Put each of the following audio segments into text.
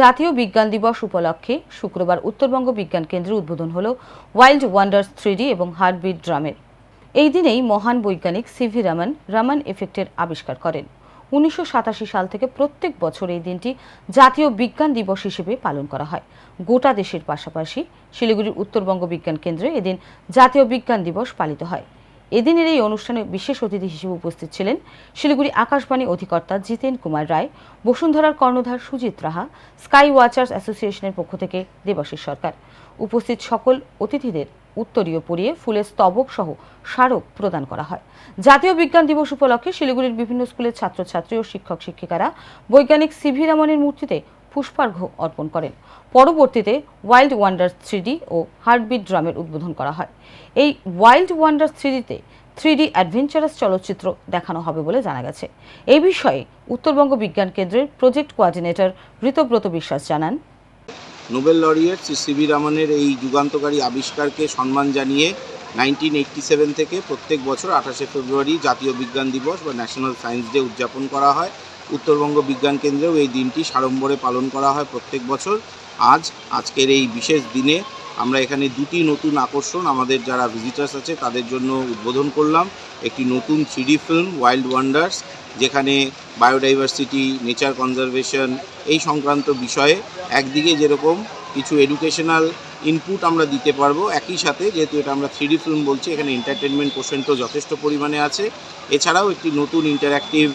জাতীয় বিজ্ঞান দিবস উপলক্ষে শুক্রবার উত্তরবঙ্গ বিজ্ঞান কেন্দ্রে উদ্বোধন হল ওয়াইল্ড ওয়ান্ডার্স থ্রিডি এবং হার্টবিট ড্রামের। এই দিনেই মহান বৈজ্ঞানিক সিভি রামন, রামান এফেক্টের আবিষ্কার করেন। উনিশশো সাতাশি সাল থেকে প্রত্যেক বছর এই দিনটি জাতীয় বিজ্ঞান দিবস হিসেবে পালন করা হয়। গোটা দেশের পাশাপাশি শিলিগুড়ির উত্তরবঙ্গ বিজ্ঞান কেন্দ্রে এদিন জাতীয় বিজ্ঞান দিবস পালিত হয়। এদিনের এই অনুষ্ঠানে বিশেষ অতিথি হিসেবে উপস্থিত ছিলেন শিলিগুড়ি আকাশবাণী অধিকর্তা জিতেন কুমার রায়, বসুন্ধরার কর্ণধার সুজিত রাহা, স্কাই ওয়াচার্স অ্যাসোসিয়েশনের পক্ষ থেকে দেবাশিস সরকার। উপস্থিত সকল অতিথিদের উত্তরীয় পরিয়ে ফুলের স্তবক সহ স্মারক প্রদান করা হয়। জাতীয় বিজ্ঞান দিবস উপলক্ষে শিলিগুড়ির বিভিন্ন স্কুলের ছাত্রছাত্রী ও শিক্ষক শিক্ষিকারা বৈজ্ঞানিক সিভি রমনের মূর্তিতে পুষ্পার্ঘ্য অর্পণ করেন। পরবর্তীতে ওয়াইল্ড ওয়ান্ডার্স থ্রিডি ও হার্টবিট ড্রামের উদ্বোধন করা হয়। এই ওয়াইল্ড ওয়ান্ডার্স থ্রিডিতে থ্রিডি অ্যাডভেঞ্চারাস চলচ্চিত্র দেখানো হবে বলে জানা গেছে। এই বিষয়ে উত্তরবঙ্গ বিজ্ঞান কেন্দ্রের প্রজেক্ট কোঅর্ডিনেটর ঋতব্রত বিশ্বাস জানান। Nobel laureate Shri C V রামনের এই যুগান্তকারী আবিষ্কারকে সম্মান জানিয়ে নাইনটিন সেভেন থেকে প্রত্যেক বছর আঠাশে ফেব্রুয়ারি জাতীয় বিজ্ঞান দিবস বা ন্যাশনাল সায়েন্স ডে উদযাপন করা হয়। উত্তরবঙ্গ বিজ্ঞান কেন্দ্রেও এই দিনটি সাড়ম্বরে পালন করা হয় প্রত্যেক বছর। আজ, আজকের এই বিশেষ দিনে আমরা এখানে দুটি নতুন আকর্ষণ আমাদের যারা ভিজিটার্স আছে তাদের জন্য উদ্বোধন করলাম। একটি নতুন three D film wild wonders যেখানে বায়োডাইভার্সিটি নেচার কনজারভেশন এই সংক্রান্ত বিষয়ে একদিকে যেরকম কিছু এডুকেশনাল ইনপুট আমরা দিতে পারব, একই সাথে যেহেতু এটা আমরা থ্রিডি ফিল্ম বলছি, এখানে এন্টারটেনমেন্ট পোর্শনটাও যথেষ্ট পরিমাণে আছে। এছাড়াও একটি নতুন interactive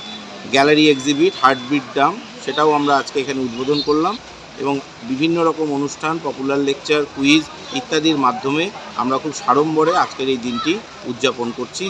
gallery exhibit, heartbeat Dam, সেটাও আমরা আজকে এখানে উদ্বোধন করলাম এবং বিভিন্ন রকম অনুষ্ঠান পপুলার লেকচার কুইজ ইত্যাদির মাধ্যমে আমরা খুব সাড়ম্বরে আজকের এই দিনটি উদযাপন করছি।